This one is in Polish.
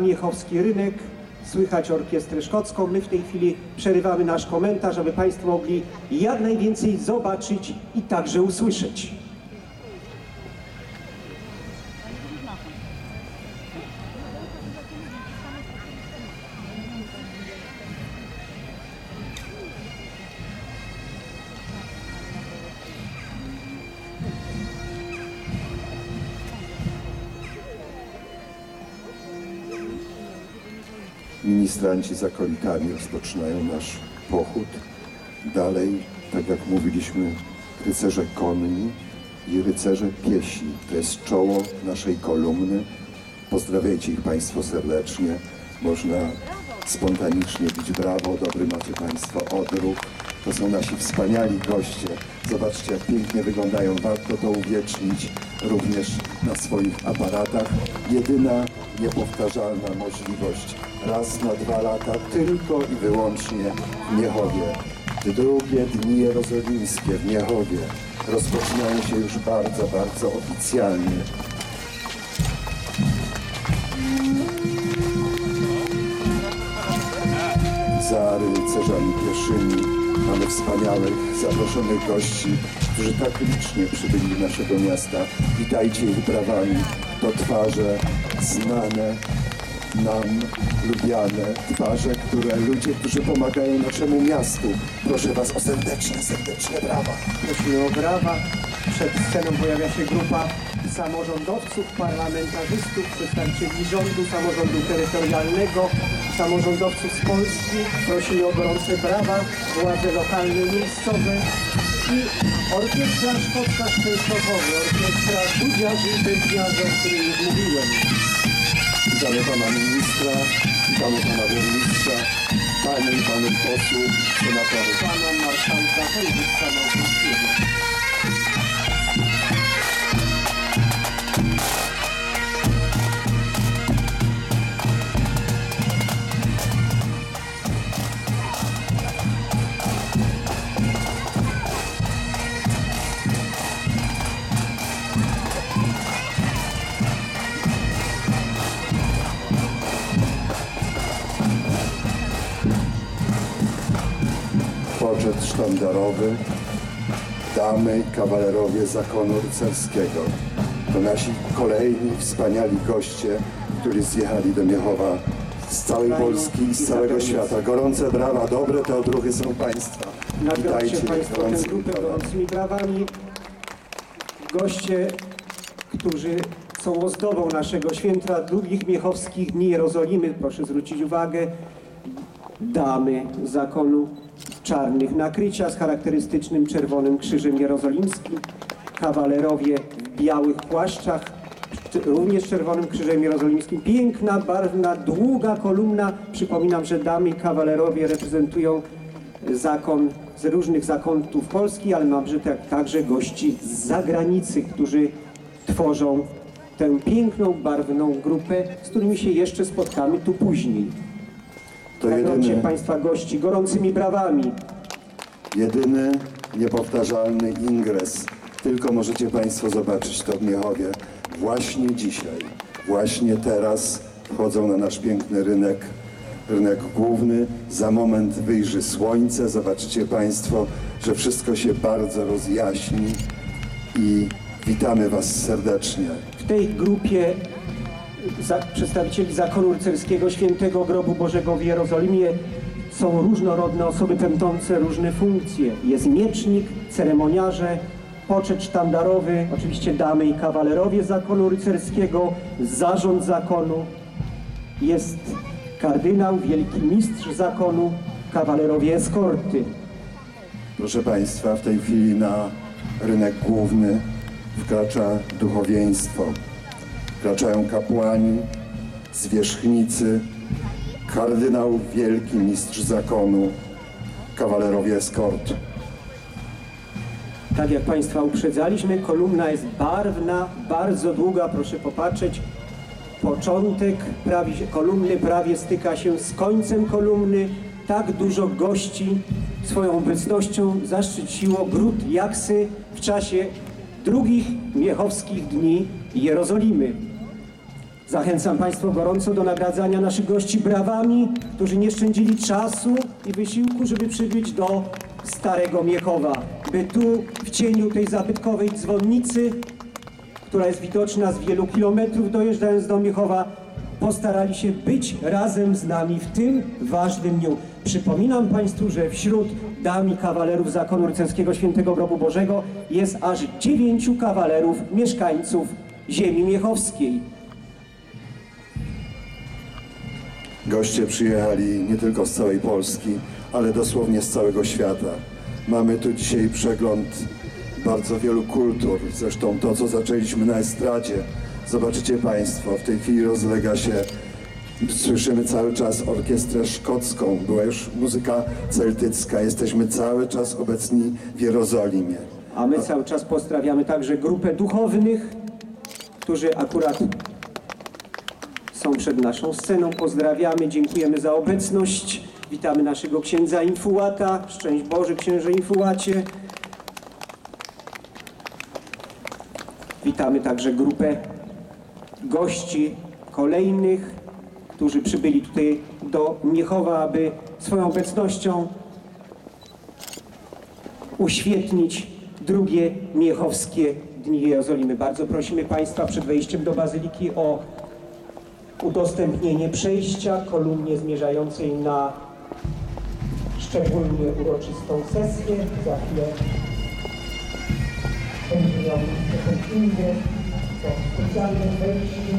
Miechowski Rynek, słychać orkiestrę szkocką. My w tej chwili przerywamy nasz komentarz, aby Państwo mogli jak najwięcej zobaczyć i także usłyszeć. Ministranci z akolitami rozpoczynają nasz pochód. Dalej, tak jak mówiliśmy, rycerze konni i rycerze piesi. To jest czoło naszej kolumny. Pozdrawiajcie ich Państwo serdecznie. Można spontanicznie bić brawo. Dobry macie Państwo odruch. To są nasi wspaniali goście. Zobaczcie, jak pięknie wyglądają. Warto to uwiecznić również na swoich aparatach. Jedyna niepowtarzalna możliwość. Raz na dwa lata tylko i wyłącznie w Miechowie. Drugie dni jerozolimskie w Miechowie rozpoczynają się już bardzo, bardzo oficjalnie. Za rycerzami pieszymi mamy wspaniałych, zaproszonych gości, którzy tak licznie przybyli do naszego miasta. Witajcie ich brawami. To twarze znane nam, lubiane, twarze, które ludzie, którzy pomagają naszemu miastu. Proszę Was o serdeczne, serdeczne brawa. Prosimy o brawa. Przed sceną pojawia się grupa samorządowców, parlamentarzystów, przedstawicieli rządu, samorządu terytorialnego, samorządowców z Polski. Prosimy o gorące brawa, władze lokalne, miejscowe i orkiestra szkocka z Częstochowy, orkiestra budziarzy i bębniarzy, o której już mówiłem. Witamy Pana Ministra, witamy Pana Burmistrza, Panie i Panów Posłów, Senatorów. Pana marszałka województwa Poczet sztandarowy, damy i kawalerowie zakonu rycerskiego. To nasi kolejni wspaniali goście, którzy zjechali do Miechowa z całej Polski i z całego świata. Gorące brawa, dobre te odruchy są Państwa. Nagrodźcie Witajcie Państwo tę grupę gorącymi brawami. Goście, którzy są ozdobą naszego święta długich miechowskich dni Jerozolimy, proszę zwrócić uwagę, damy zakonu w czarnych nakrycia z charakterystycznym czerwonym krzyżem jerozolimskim, kawalerowie w białych płaszczach, cz- również czerwonym krzyżem jerozolimskim. Piękna, barwna, długa kolumna. Przypominam, że damy i kawalerowie reprezentują zakon z różnych zakątów Polski, ale mamy tak- także gości z zagranicy, którzy tworzą tę piękną, barwną grupę, z którymi się jeszcze spotkamy tu później. To jedyny, Państwa gości gorącymi brawami. jedyny niepowtarzalny ingres. Tylko możecie Państwo zobaczyć to w Miechowie. Właśnie dzisiaj, właśnie teraz wchodzą na nasz piękny rynek, rynek główny. Za moment wyjrzy słońce. Zobaczycie Państwo, że wszystko się bardzo rozjaśni i witamy Was serdecznie. W tej grupie za, przedstawicieli zakonu rycerskiego Świętego Grobu Bożego w Jerozolimie są różnorodne osoby pełniące różne funkcje. Jest miecznik, ceremoniarze, poczet sztandarowy, oczywiście damy i kawalerowie zakonu rycerskiego, zarząd zakonu, jest kardynał, wielki mistrz zakonu, kawalerowie eskorty. Proszę Państwa, w tej chwili na rynek główny wkracza duchowieństwo. Wkraczają kapłani, zwierzchnicy, kardynał, wielki mistrz zakonu, kawalerowie eskort. Tak jak Państwa uprzedzaliśmy, kolumna jest barwna, bardzo długa, proszę popatrzeć. Początek prawie, kolumny prawie styka się z końcem kolumny. Tak dużo gości swoją obecnością zaszczyciło gród Jaksy w czasie drugich miechowskich dni Jerozolimy. Zachęcam Państwa gorąco do nagradzania naszych gości brawami, którzy nie szczędzili czasu i wysiłku, żeby przybyć do Starego Miechowa, by tu w cieniu tej zabytkowej dzwonnicy, która jest widoczna z wielu kilometrów dojeżdżając do Miechowa, postarali się być razem z nami w tym ważnym dniu. Przypominam Państwu, że wśród dam i kawalerów zakonu rycerskiego Świętego Grobu Bożego jest aż dziewięciu kawalerów mieszkańców ziemi miechowskiej. Goście przyjechali nie tylko z całej Polski, ale dosłownie z całego świata. Mamy tu dzisiaj przegląd bardzo wielu kultur. Zresztą to, co zaczęliśmy na estradzie, zobaczycie Państwo, w tej chwili rozlega się, słyszymy cały czas orkiestrę szkocką, była już muzyka celtycka, jesteśmy cały czas obecni w Jerozolimie. A my cały czas pozdrawiamy także grupę duchownych, którzy akurat są przed naszą sceną. Pozdrawiamy, dziękujemy za obecność. Witamy naszego księdza Infułata. Szczęść Boże, księże Infułacie. Witamy także grupę gości kolejnych, którzy przybyli tutaj do Miechowa, aby swoją obecnością uświetnić drugie Miechowskie Dni Jerozolimy. Bardzo prosimy Państwa przed wejściem do Bazyliki o udostępnienie przejścia kolumnie zmierzającej na szczególnie uroczystą sesję. Za chwilę będzie miał inne, to specjalne wejście.